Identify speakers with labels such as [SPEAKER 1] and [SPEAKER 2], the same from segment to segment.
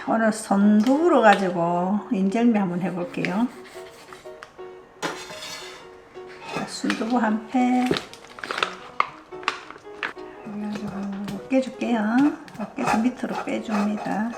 [SPEAKER 1] 자, 오늘 손두부로 가지고 인절미 한번 해볼게요. 자, 순두부 한 패. 그래가지고 깨줄게요. 어깨에서 밑으로 빼줍니다.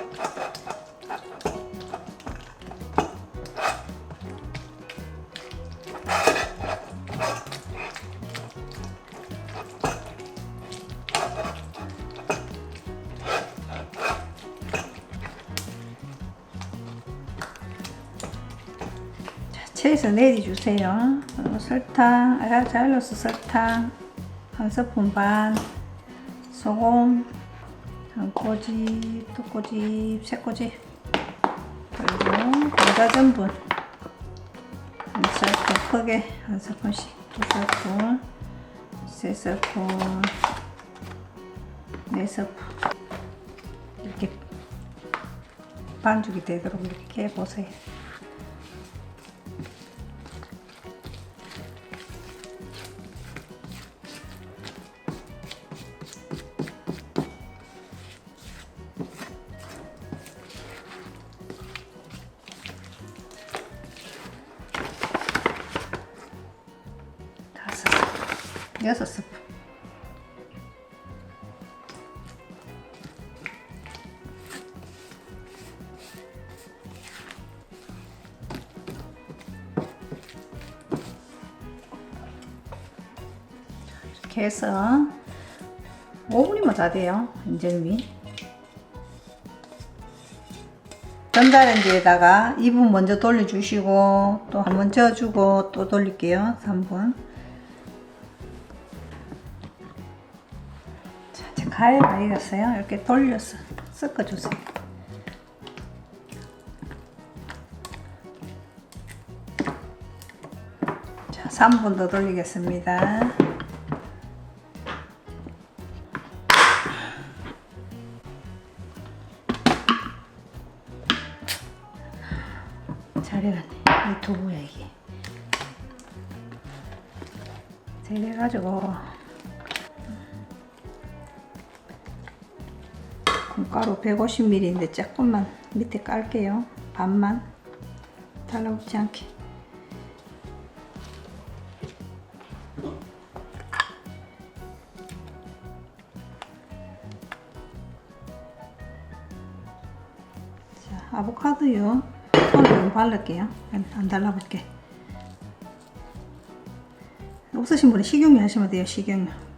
[SPEAKER 1] 체에서 내려주세요. 어, 설탕, 아, 잘라서 설탕 한 스푼 반, 소금 한 꼬집, 두 꼬집, 세 꼬집 그리고 감자전분 한 스푼 크게 한 스푼씩 두 스푼, 세 스푼, 네 스푼 이렇게 반죽이 되도록 이렇게 해보세요. 여섯 스푼. 이렇게 해서 5분이면 다 돼요. 인절미. 전자레인지에다가 2분 먼저 돌려주시고 또 한 번 저어주고 또 돌릴게요. 3분. 갔어요. 이렇게 돌려서 섞어주세요. 자, 3분 더 돌리겠습니다. 잘해갔네. 이 두부야 이게. 잘해가지고 콩가루 150ml인데 조금만 밑에 깔게요. 반만 달라붙지 않게. 자, 아보카도요. 좀 바를게요. 안, 안 달라붙게. 없으신 분은 식용유 하시면 돼요. 식용유.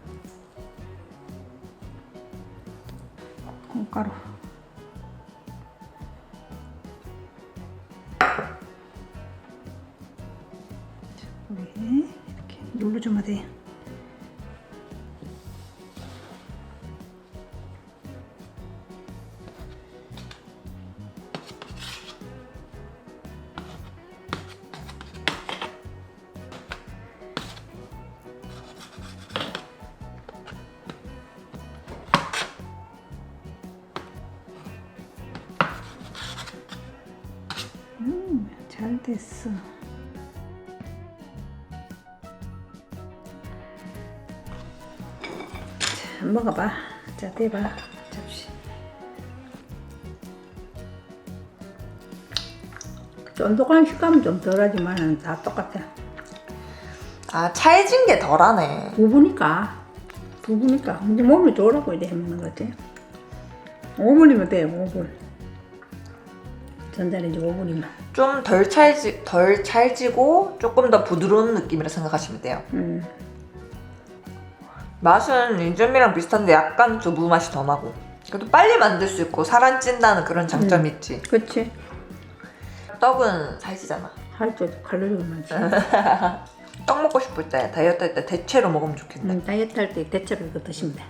[SPEAKER 1] 여기 이렇게 눌러주면 돼요. 됐어. 자, 먹어봐. 자, 대봐. 접시. 쫀득한 식감은 좀 덜하지만 다 똑같아.
[SPEAKER 2] 아 차해진 게 덜하네.
[SPEAKER 1] 두부니까. 두부니까. 근데 몸이 좋으라고 이래 먹는 거지. 5분이면 돼요, 5분. 전자레인지 5분이면.
[SPEAKER 2] 좀 덜 찰지 덜 찰지고 조금 더 부드러운 느낌이라 생각하시면 돼요.
[SPEAKER 1] 음.
[SPEAKER 2] 맛은 인절미랑 비슷한데 약간 두부 맛이 더 나고. 그래도 빨리 만들 수 있고 살안 찐다는 그런 장점이 있지.
[SPEAKER 1] 그치.
[SPEAKER 2] 떡은 살찌잖아.
[SPEAKER 1] 할 때도 칼로리가 많지.
[SPEAKER 2] 떡 먹고 싶을 때 다이어트 할 때 대체로 먹으면 좋겠네.
[SPEAKER 1] 음, 다이어트 할 때 대체로 이거 드시면 돼.